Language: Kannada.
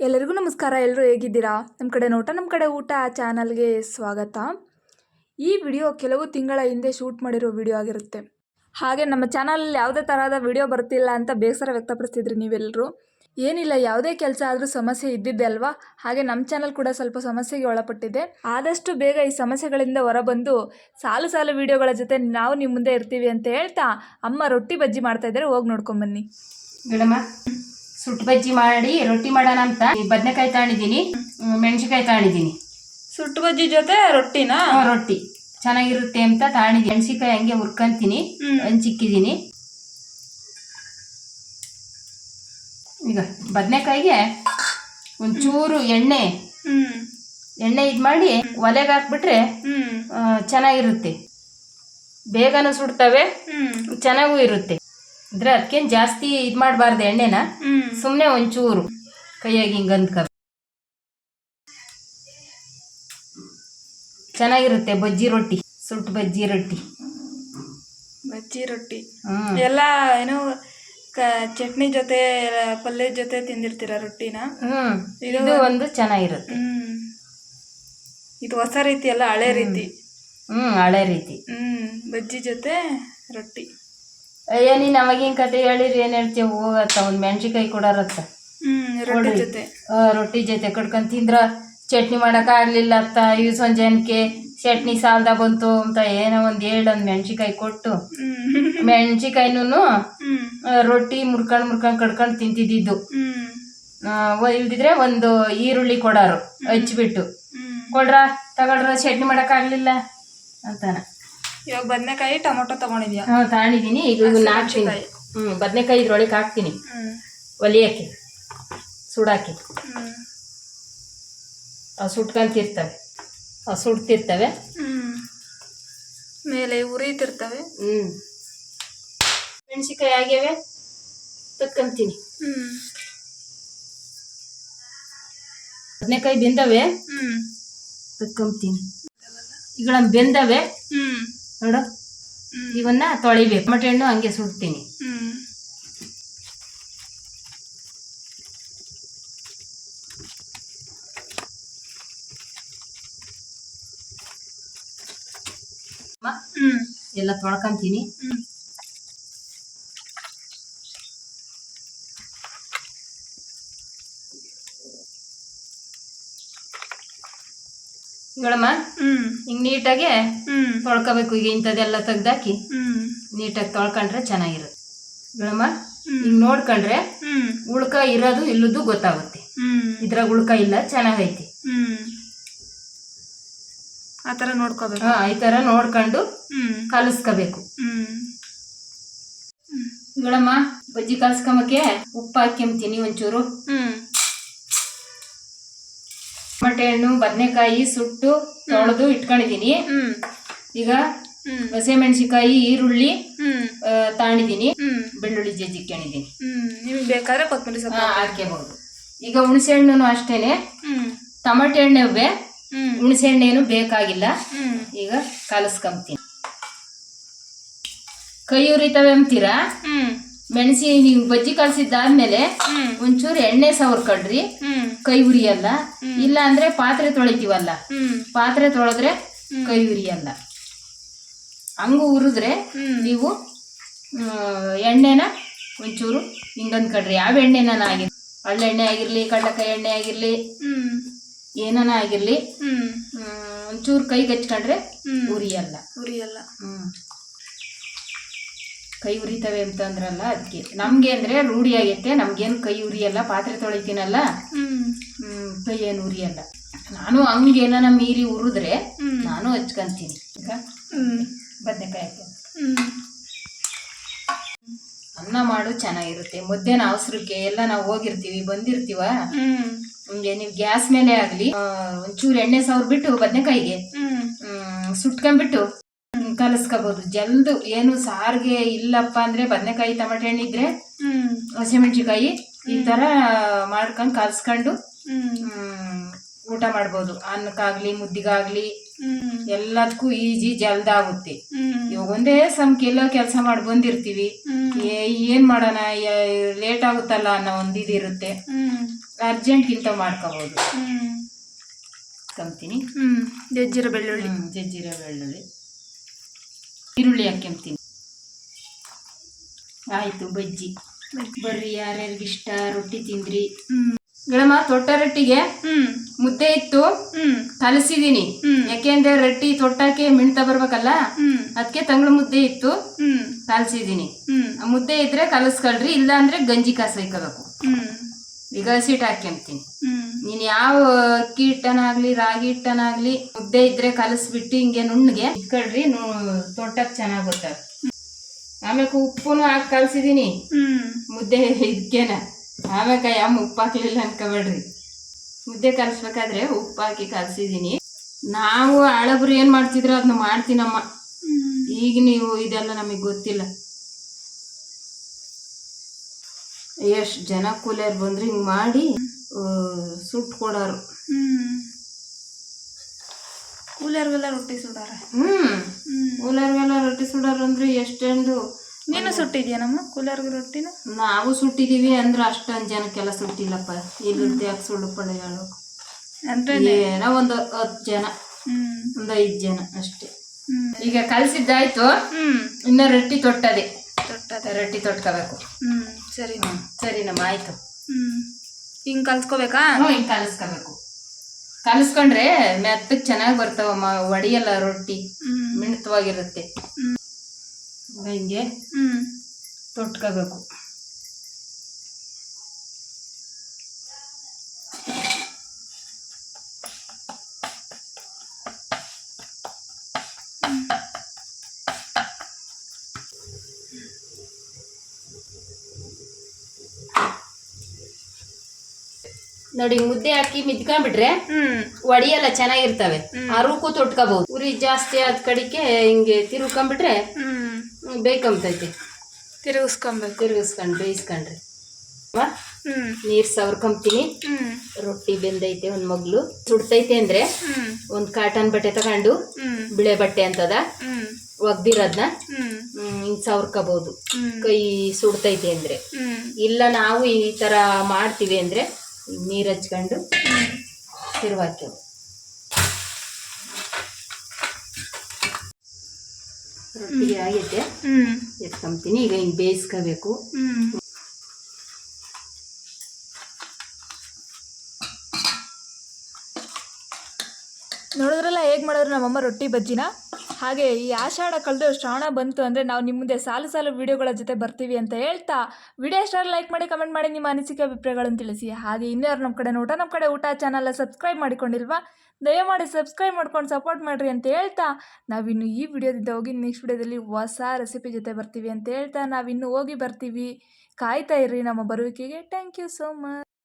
ಎಲ್ಲರಿಗೂ ನಮಸ್ಕಾರ ಎಲ್ಲರೂ ಹೇಗಿದ್ದೀರಾ? ನಮ್ಮ ಕಡೆ ನೋಟ, ನಮ್ಮ ಕಡೆ ಊಟ ಚಾನಲ್ಗೆ ಸ್ವಾಗತ. ಈ ವಿಡಿಯೋ ಕೆಲವು ತಿಂಗಳ ಹಿಂದೆ ಶೂಟ್ ಮಾಡಿರೋ ವಿಡಿಯೋ ಆಗಿರುತ್ತೆ. ಹಾಗೆ ನಮ್ಮ ಚಾನಲಲ್ಲಿ ಯಾವುದೇ ತರಹದ ವಿಡಿಯೋ ಬರ್ತಿಲ್ಲ ಅಂತ ಬೇಸರ ವ್ಯಕ್ತಪಡಿಸ್ತಿದ್ರಿ ನೀವೆಲ್ಲರೂ ಏನಿಲ್ಲ, ಯಾವುದೇ ಕೆಲಸ ಆದರೂ ಸಮಸ್ಯೆ ಇದ್ದಿದ್ದೆ ಅಲ್ವಾ? ಹಾಗೆ ನಮ್ಮ ಚಾನಲ್ ಕೂಡ ಸ್ವಲ್ಪ ಸಮಸ್ಯೆಗೆ ಒಳಪಟ್ಟಿದೆ. ಆದಷ್ಟು ಬೇಗ ಈ ಸಮಸ್ಯೆಗಳಿಂದ ಹೊರಬಂದು ಸಾಲು ಸಾಲು ವಿಡಿಯೋಗಳ ಜೊತೆ ನಾವು ನಿಮ್ಮ ಮುಂದೆ ಇರ್ತೀವಿ ಅಂತ ಹೇಳ್ತಾ ಅಮ್ಮ ರೊಟ್ಟಿ ಬಜ್ಜಿ ಮಾಡ್ತಾ ಇದ್ದಾರೆ. ಹೋಗಿ ನೋಡ್ಕೊಂಬನ್ನಿ ಮೇಡಮ ಸುಟ್ಟು ಬಜ್ಜಿ ಮಾಡಿ ರೊಟ್ಟಿ ಮಾಡೋಣ ಅಂತ. ಬದನೆಕಾಯಿ ತಗೊಂಡಿದ್ದೀನಿ ಮೆಣಸಿನ್ಕಾಯಿ ತಗೊಂಡಿದ್ದೀನಿ. ಸುಟ್ಟು ಬಜ್ಜಿ ಜೊತೆ ರೊಟ್ಟಿನಾ? ರೊಟ್ಟಿ. ಚೆನ್ನಾಗಿರುತ್ತೆ ಅಂತ ತಗೊಂಡಿದ್ದೀನಿ. ಮೆಣಸಿನ್ಕಾಯಿ ಹಂಗೆ ಹುರ್ಕೊಂತೀನಿ. ಹಂಚಿಕ್ಕಿದ್ದೀನಿ ಈಗ ಬದನೆಕಾಯಿಗೆ ಒಂಚೂರು ಎಣ್ಣೆ. ಎಣ್ಣೆ ಇದು ಮಾಡಿ ಒಲೆಗೆ ಹಾಕ್ಬಿಟ್ರೆ ಚೆನ್ನಾಗಿರುತ್ತೆ. ಬೇಗನೂ ಸುಡ್ತವೆ. ಚೆನ್ನಾಗೂ ಇರುತ್ತೆ. ಅಂದ್ರೆ ಅದಕ್ಕೇನು ಜಾಸ್ತಿ ಇದ್ ಮಾಡಬಾರ್ದು ಎಣ್ಣೆನ? ಸುಮ್ಮನೆ ಒಂಚೂರು. ಕೈಯಾಗಿ ಹಿಂಗೆ ಅಂದ್ಕ ಚೆನ್ನಾಗಿರುತ್ತೆ ಬಜ್ಜಿ ರೊಟ್ಟಿ ಸುಟ್ಟು ಬಜ್ಜಿ ರೊಟ್ಟಿ. ಬಜ್ಜಿ ರೊಟ್ಟಿ. ಎಲ್ಲ ಏನೋ ಚಟ್ನಿ ಜೊತೆ ಪಲ್ಯ ಜೊತೆ ತಿಂದಿರ್ತೀರ ರೊಟ್ಟಿನ? ಇದು ಒಂದು ಚೆನ್ನಾಗಿರುತ್ತೆ. ಇದು ಹೊಸ ರೀತಿ ಅಲ್ಲ ಹಳೆ ರೀತಿ. ಹ್ಮ್ ಹಳೆ ರೀತಿ. ಹ್ಮ್. ಬಜ್ಜಿ ಜೊತೆ ರೊಟ್ಟಿ. ಅಯ್ಯ ನೀನ್ ಕಥೆ ಕತೆ ಹೇಳಿರಿ ಏನ್ ಹೇಳ್ತೀಯ ಹೋಗತ್ತ ಒಂದ್ ಮೆಣಸಿನ್ಕಾಯಿ ಕೊಡಾರತ್ತ. ರೊಟ್ಟಿ ಜೊತೆ. ಆ, ರೊಟ್ಟಿ ಜೊತೆ ಕಟ್ಕೊಂಡ್ ತಿಂದ್ರ ಚಟ್ನಿ ಮಾಡಕ್ ಆಗ್ಲಿಲ್ಲ ಅತ್ತ. ಇವ್ ಸಂಜೆ ಜನಕ್ಕೆ ಚಟ್ನಿ ಸಾಲ್ದ ಬಂತು ಅಂತ ಏನೋ ಒಂದ್ ಏಳ್ ಒಂದ್ ಮೆಣಸಿನ್ಕಾಯಿ ಕೊಟ್ಟು. ಮೆಣಸಿಕಾಯಿನೂ ರೊಟ್ಟಿ ಮುರ್ಕೊಂಡ್ ಮುರ್ಕೊಂಡ್ ಕಡ್ಕೊಂಡ್ ತಿಂತಿದ್ದಿದ್ದು. ಇಲ್ದಿದ್ರೆ ಒಂದು ಈರುಳ್ಳಿ ಕೊಡಾರು ಹಚ್ಬಿಟ್ಟು. ಕೊಡ್ರ ತಗೊಳ್ರ ಚಟ್ನಿ ಮಾಡಕ್ ಆಗ್ಲಿಲ್ಲ ಅಂತಾನ. ಇವಾಗ ಬದನೆಕಾಯಿ ಟೊಮೊಟೊ ತಗೊಂಡಿದ್ಯಾ? ಹಾ ತಗೊಂಡಿದೀನಿ ಈಗ ಹಾಕ್ತೀನಿ ಹಸಿಮೆಣ್ಸಿನ್ಕಾಯಿ. ಹ್ಮ್ ಬದ್ನೆಕಾಯಿ ಇದ್ರೊಳಗೆ ಹಾಕ್ತೀನಿ. ಒಲಿಯಕ್ಕೆ ಸುಡಾಕಿ ಅವು ಸುಟ್ಕೊಂತಿರ್ತವೆ. ಅವು ಸುಡ್ತಿರ್ತವೆ. ಮೇಲೆ ಉರಿತಿರ್ತವೆ. ಹ್ಞೂ ಮೆಣಸಿನ್ಕಾಯಿ ಆಗ್ಯಾವೆ ತಕ್ಕಂತೀನಿ ಬದನೆಕಾಯಿ ಬೆಂದವೆ ಹ್ಮ್. ತಕ್ಕಂತೀನಿ ಈಗ ಬೆಂದವೆ ಹ್ಮ್. ನೋಡು. ಇವನ್ನ ತೊಳಿಬೇಕು. ಟೊಮೆಟೊ ಹಣ್ಣು ಹಂಗೆ ಸುಡ್ತೀನಿ. ಎಲ್ಲ ತೊಳ್ಕೊಂತೀನಿ. ಹ್ಮ್. ಹೇಳಮ್ಮ ಹ್ಮ್. ಹಿಂಗೆ ನೀಟಾಗೆ ತೊಳ್ಕೊಬೇಕು ಈಗ ಇಂಥದ್ದೆಲ್ಲ ತೆಗ್ದಾಕಿ ನೀಟಾಗಿ ತೊಳ್ಕೊಂಡ್ರೆ ಚೆನ್ನಾಗಿರುತ್ತೆ. ಹೇಳಮ್ಮ ಈಗ ನೋಡ್ಕೊಂಡ್ರೆ ಉಳ್ಕ ಇರೋದು ಇಲ್ಲದ್ದು ಗೊತ್ತಾಗುತ್ತೆ. ಇದ್ರಾಗ ಉಳ್ಕ ಇಲ್ಲ ಚೆನ್ನಾಗೈತಿ. ಆ ಥರ ನೋಡ್ಕೋಬೇಕು. ಹಾ ಈ ಥರ ನೋಡ್ಕೊಂಡು ಕಲಿಸ್ಕೋಬೇಕು. ಹ್ಮ್. ಹೇಳಮ್ಮ ಬಜ್ಜಿ ಕಲ್ಸ್ಕೊಂಬಕ್ಕೆ ಉಪ್ಪು ಹಾಕ್ಯಂತೀನಿ ಒಂಚೂರು. ಹ್ಮ್. ಟೊಮಟೆ ಹಣ್ಣು ಬದನೆಕಾಯಿ ಸುಟ್ಟು ತೊಳೆದು ಇಟ್ಕೊಂಡಿದ್ದೀನಿ ಹ್ಮ್. ಈಗ ಹಸಿ ಹಸಿಮೆಣಸಿಕಾಯಿ ಈರುಳ್ಳಿ ಹ್ಮ್. ಬೆಳ್ಳುಳ್ಳಿ ಜಜ್ಜಿ ಕೇಳಿದೀನಿ ನಿಮ್ಗೆ ಬೇಕಾದ್ರೆ ಕೊತ್ತಂಬರಿ ಸೊಪ್ಪು ಹಾಕ್ಯಬಹುದು ಈಗ ಹುಣಸೆ ಹಣ್ಣು ಅಷ್ಟೇನೆ. ಟಮಟೆ ಹಣ್ಣೆ ಹುಣಸೆ ಹಣ್ಣೇನು ಬೇಕಾಗಿಲ್ಲ. ಈಗ ಕಲಸ್ಕೊಂತೀನಿ ಕೈ ಉರಿತವೆ ಅಂತೀರಾ? ಮೆಣಸಿ ನೀವು ಬಜ್ಜಿ ಕಲಸಿದ್ದಾದ್ಮೇಲೆ ಒಂಚೂರು ಎಣ್ಣೆ ಸವರ್ಕೊಳ್ರಿ. ಕಡ್ರಿ ಕೈ ಉರಿಯಲ್ಲ. ಇಲ್ಲ ಅಂದ್ರೆ ಪಾತ್ರೆ ತೊಳಿತೀವಲ್ಲ. ಪಾತ್ರೆ ತೊಳೆದ್ರೆ ಕೈ ಉರಿಯಲ್ಲ. ಹಂಗು ಉರಿದ್ರೆ ಹ್ಮ್. ನೀವು ಎಣ್ಣೆನ ಒಂಚೂರು ಹಿಂಗಂದ್ಕೊಳ್ರಿ ಯಾವ ಎಣ್ಣೆನ ಆಗಿರ್ಲಿ ಹಳ್ಳೆಣ್ಣೆ ಆಗಿರ್ಲಿ ಕಡಲೆಕಾಯಿ ಎಣ್ಣೆ ಆಗಿರ್ಲಿ ಹ್ಮ್. ಏನಾನ ಆಗಿರ್ಲಿ ಒಂಚೂರು ಕೈಗೆ ಹಚ್ಕೊಂಡ್ರೆ ಉರಿಯಲ್ಲ. ಉರಿಯಲ್ಲ. ಹ್ಮ್. ಕೈ ಉರಿತವೆ ಅಂತ ಅಂದ್ರಲ್ಲ ಅದಕ್ಕೆ ನಮ್ಗೆ ಅಂದ್ರೆ ರೂಢಿ ಆಗೈತೆ. ನಮ್ಗೇನು ಕೈ ಉರಿಯಲ್ಲ ಪಾತ್ರೆ ತೊಳಿತೀನಲ್ಲ ಹ್ಮ್. ಕೈ ಏನು ಉರಿಯಲ್ಲ. ನಾನು ಹಂಗೇನ ಮೀರಿ ಉರಿದ್ರೆ ನಾನು ಹಚ್ಕೊಂತೀನಿ. ಬದನೆಕಾಯಿ ಹ್ಮ್. ಅನ್ನ ಮಾಡು ಚೆನ್ನಾಗಿರುತ್ತೆ. ಮಧ್ಯಾಹ್ನ ಅವಸರಕ್ಕೆ ಎಲ್ಲ ನಾವು ಹೋಗಿರ್ತೀವಿ ಬಂದಿರ್ತೀವ? ನಿಮ್ಗೆ ನೀವು ಗ್ಯಾಸ್ ಮೇಲೆ ಆಗ್ಲಿ ಒಂಚೂರು ಎಣ್ಣೆ ಸವರ್ಬಿಟ್ಟು ಬದನೆಕಾಯಿಗೆ. ಹ್ಮ್. ಸುಟ್ಕೊಂಡ್ಬಿಟ್ಟು ಕಲಸ್ಕೋಬಹುದು ಜಲ್ದು ಏನು ಸಾರಿಗೆ ಇಲ್ಲಪ್ಪ ಅಂದ್ರೆ ಬದನೆಕಾಯಿ ಟಮಟೆ ಹಣ್ಣು ಇದ್ರೆ ಹ್ಮ್. ಹಸಿಮೆಣಸಿಕಾಯಿ ಈ ತರ ಮಾಡ್ಕೊಂಡು ಕಲ್ಸ್ಕೊಂಡು ಊಟ ಮಾಡ್ಬೋದು. ಅನ್ನಕ್ಕಾಗ್ಲಿ ಮುದ್ದಿಗಾಗ್ಲಿ ಎಲ್ಲದಕ್ಕೂ ಈಜಿ ಜಲ್ದ ಆಗುತ್ತೆ ಇವಾಗ ಒಂದೇ ಸಮಕ್ಕೆಲ್ಲ ಕೆಲಸ ಮಾಡಿ ಬಂದಿರ್ತೀವಿ. ಏನ್ ಮಾಡೋಣ? ಲೇಟ್ ಆಗುತ್ತಲ್ಲ ಅನ್ನೋ ಒಂದು ಇದಿರುತ್ತೆ ಹ್ಮ್. ಅರ್ಜೆಂಟ್ ಗಿಂತ ಮಾಡ್ಕೋಬೋದು. ಹ್ಞೂ ಕಂತೀನಿ ಹ್ಞೂ ಜಜ್ಜಿರೋ ಬೆಳ್ಳುಳ್ಳಿ. ಜಜ್ಜಿರ ಬೆಳ್ಳುಳ್ಳಿ. ಈರುಳ್ಳಿ ಹಾಕ್ಕೊಂತೀನಿ ಆಯ್ತು ಬಜ್ಜಿ. ಬರ್ರಿ ಯಾರ್ಯಾರಿಗಿಷ್ಟ ರೊಟ್ಟಿ ತಿಂದ್ರಿ. ಹ್ಮ್. ಗಳಮ್ಮ ತೊಟ್ಟ ರೊಟ್ಟಿಗೆ? ಹ್ಞೂ ಮುದ್ದೆ ಇತ್ತು. ಕಲಸಿದೀನಿ. ಯಾಕೆಂದ್ರೆ ರೊಟ್ಟಿ ತೊಟ್ಟಕ್ಕೆ ಮಿಣ್ತಾ ಬರ್ಬೇಕಲ್ಲ? ಅದಕ್ಕೆ ತಂಗಳ ಮುದ್ದೆ ಇತ್ತು. ಕಲಸಿದೀನಿ. ಮುದ್ದೆ ಇದ್ರೆ ಕಲಸ್ಕೊಳ್ರಿ ಇಲ್ಲ ಅಂದ್ರೆ ಗಂಜಿ ಕಾಸೈಕೋಬೇಕು ಹ್ಞೂ ಈಗ ಹಸಿಟ್ಟು ಹಾಕ್ಯಂತೀನಿ ನೀನ್ ಯಾವ ಅಕ್ಕಿ ಹಿಟ್ಟನಾಗ್ಲಿ ರಾಗಿ ಹಿಟ್ಟನಾಗ್ಲಿ ಮುದ್ದೆ ಇದ್ರೆ ಕಲಸ್ಬಿಟ್ಟು ಹಿಂಗೆ ನುಣ್ಣಗೆ ಇಟ್ಕೊಳ್ರಿ ತೊಟ್ಟಕ್ ಚೆನ್ನಾಗ್ ಗೊತ್ತಾಗ ಆಮೇಲೆ ಉಪ್ಪುನು ಹಾಕಿ ಕಲ್ಸಿದೀನಿ. ಮುದ್ದೆ ಇದಕ್ಕೇನ ಆಮೇಲೆ ಯಾವ ಉಪ್ಪು ಹಾಕ್ಲಿಲ್ಲ ಅನ್ಕೋಬೇಡ್ರಿ. ಮುದ್ದೆ ಕಲಿಸ್ಬೇಕಾದ್ರೆ ಉಪ್ಪು ಹಾಕಿ ಕಲ್ಸಿದೀನಿ ನಾವು ಹಳಬ್ರು ಏನು ಮಾಡ್ತಿದ್ರು ಅದನ್ನ ಮಾಡ್ತೀನಮ್ಮ. ಈಗ ನೀವು ಇದೆಲ್ಲ ನಮಗೆ ಗೊತ್ತಿಲ್ಲ. ಎಷ್ಟು ಜನ ಕೂಲಿಯರ್ ಬಂದ್ರೆ ಹಿಂಗ್ ಮಾಡಿ ಸುಟ್ಟು ಕೊಡೋರು. ಕೂಲರ್ಗೆಲ್ಲ ರೊಟ್ಟಿ ಸುಡಾರ? ಹ್ಮ್. ಹ್ಞೂ ಕೂಲರ್ಗೆಲ್ಲ ರೊಟ್ಟಿ ಸುಡೋರು ಅಂದ್ರೆ ಎಷ್ಟೊಂದು ನೀನು ಸುಟ್ಟಿದ್ಯಾನಮ್ಮ ಕೂಲರ್ಗೆ ರೊಟ್ಟಿನ? ನಾವು ಸುಟ್ಟಿದೀವಿ ಅಂದ್ರೆ ಅಷ್ಟೊಂದು ಜನಕ್ಕೆಲ್ಲ ಸುಟ್ಟಿಲ್ಲಪ್ಪ ಇಲ್ಲಿ ಯಾಕೆ ಸುಳ್ಳು ಪಳೆ ಹೇಳು ಅಂದ್ರೆ ಏನೋ ಒಂದು ಹತ್ತು ಜನ ಒಂದು ಐದು ಜನ ಅಷ್ಟೇ. ಈಗ ಕಲಸಿದ್ದಾಯ್ತು. ಇನ್ನ ಇನ್ನು ರೊಟ್ಟಿ ತೊಟ್ಟದೆ. ತೊಟ್ಟದೆ. ರೊಟ್ಟಿ ತೊಟ್ಕೋಬೇಕು. ಹ್ಮ್ ಸರಿ ಸರಿನಮ್ಮ ಆಯ್ತು. ಹ್ಮ್. ಹಿಂಗ್ ಕಲ್ಸ್ಕೋಬೇಕಾ? ಹಿಂಗ್ ಕಲಸ್ಕೋಬೇಕು. ಕಲಸ್ಕೊಂಡ್ರೆ ಮೆತ್ತಗೆ ಚೆನ್ನಾಗಿ ಬರ್ತಾವಮ್ಮ ಒಡಿಯಲ್ಲ ರೊಟ್ಟಿ. ಮಿಣ್ತವಾಗಿರುತ್ತೆ ಹಿಂಗೆ ತೊಟ್ಕೋಬೇಕು. ನೋಡಿ ಮುದ್ದೆ ಹಾಕಿ ಮಿದ್ಕೊಂಡ್ಬಿಟ್ರೆ ಹ್ಮ್. ಒಡಿಯೆಲ್ಲ ಚೆನ್ನಾಗಿರ್ತವೆ. ಆ ಅರುಕು ತೊಟ್ಕೋಬಹುದು. ಉರಿ ಜಾಸ್ತಿ ಆದ ಕಡಿಕೆ ಹಿಂಗೆ ತಿರುಕೊಂಡ್ಬಿಟ್ರೆ ಬೇಕಂತೈತಿ. ತಿರುಗಿಸ್ಕೊಬೇಕು. ತಿರುಗಿಸ್ಕೊಂಡು ಬೇಯಿಸ್ಕೊಂಡ್ರಿ. ಹ್ಞೂ ನೀರು ಸವರ್ಕೊಂತೀನಿ ರೊಟ್ಟಿ ಬೆಂದೈತೆ ಒಂದು ಮಗ್ಲು. ಸುಡ್ತೈತೆ ಅಂದ್ರೆ ಒಂದು ಕಾಟನ್ ಬಟ್ಟೆ ತಗೊಂಡು ಬಿಳೆ ಬಟ್ಟೆ ಅಂತದ? ಒಗ್ದಿರೋದ್ನ? ಹಿಂಗೆ ಸವರ್ಕೋಬಹುದು ಕೈ ಸುಡ್ತೈತೆ ಅಂದ್ರೆ. ಇಲ್ಲ ನಾವು ಈ ತರ ಮಾಡ್ತೀವಿ ಅಂದ್ರೆ ನೀರು ಹಚ್ಕೊಂಡು ತಿರುವಾಕ್ಯವು ರೊಟ್ಟಿಗೆ ಆಗೈತೆ ಎತ್ಕೊಂತೀನಿ ಈಗ ಹಿಂಗೆ ಬೇಯಿಸ್ಕೋಬೇಕು. ನೋಡಿದ್ರಲ್ಲ ಹೇಗೆ ಮಾಡಿದ್ರು ನಮ್ಮಮ್ಮ ರೊಟ್ಟಿ ಬಜ್ಜಿನ? ಹಾಗೆ ಈ ಆಷಾಢ ಕಳೆದು ಶ್ರಾವಣ ಬಂತು ಅಂದರೆ ನಾವು ನಿಮ್ಮ ಮುಂದೆ ಸಾಲು ಸಾಲು ವಿಡಿಯೋಗಳ ಜೊತೆ ಬರ್ತೀವಿ ಅಂತ ಹೇಳ್ತಾ ವಿಡಿಯೋ ಇಷ್ಟ ಲೈಕ್ ಮಾಡಿ ಕಮೆಂಟ್ ಮಾಡಿ ನಿಮ್ಮ ಅನಿಸಿಕೆ ಅಭಿಪ್ರಾಯಗಳನ್ನು ತಿಳಿಸಿ. ಹಾಗೆ ಇನ್ಯಾರು ನಮ್ಮ ಕಡೆ ಊಟ ನಮ್ಮ ಕಡೆ ಊಟ ಚಾನಲ್ನ ಸಬ್ಸ್ಕ್ರೈಬ್ ಮಾಡಿಕೊಂಡಿಲ್ವಾ, ದಯಮಾಡಿ ಸಬ್ಸ್ಕ್ರೈಬ್ ಮಾಡ್ಕೊಂಡು ಸಪೋರ್ಟ್ ಮಾಡಿರಿ ಅಂತ ಹೇಳ್ತಾ ನಾವಿನ್ನು ಈ ವಿಡಿಯೋದಿಂದ ಹೋಗಿ ನೆಕ್ಸ್ಟ್ ವಿಡಿಯೋದಲ್ಲಿ ಹೊಸ ರೆಸಿಪಿ ಜೊತೆ ಬರ್ತೀವಿ ಅಂತ ಹೇಳ್ತಾ ನಾವಿನ್ನು ಹೋಗಿ ಬರ್ತೀವಿ. ಕಾಯ್ತಾ ಇರ್ರಿ ನಮ್ಮ ಬರುವಿಕೆಗೆ. Thank you so much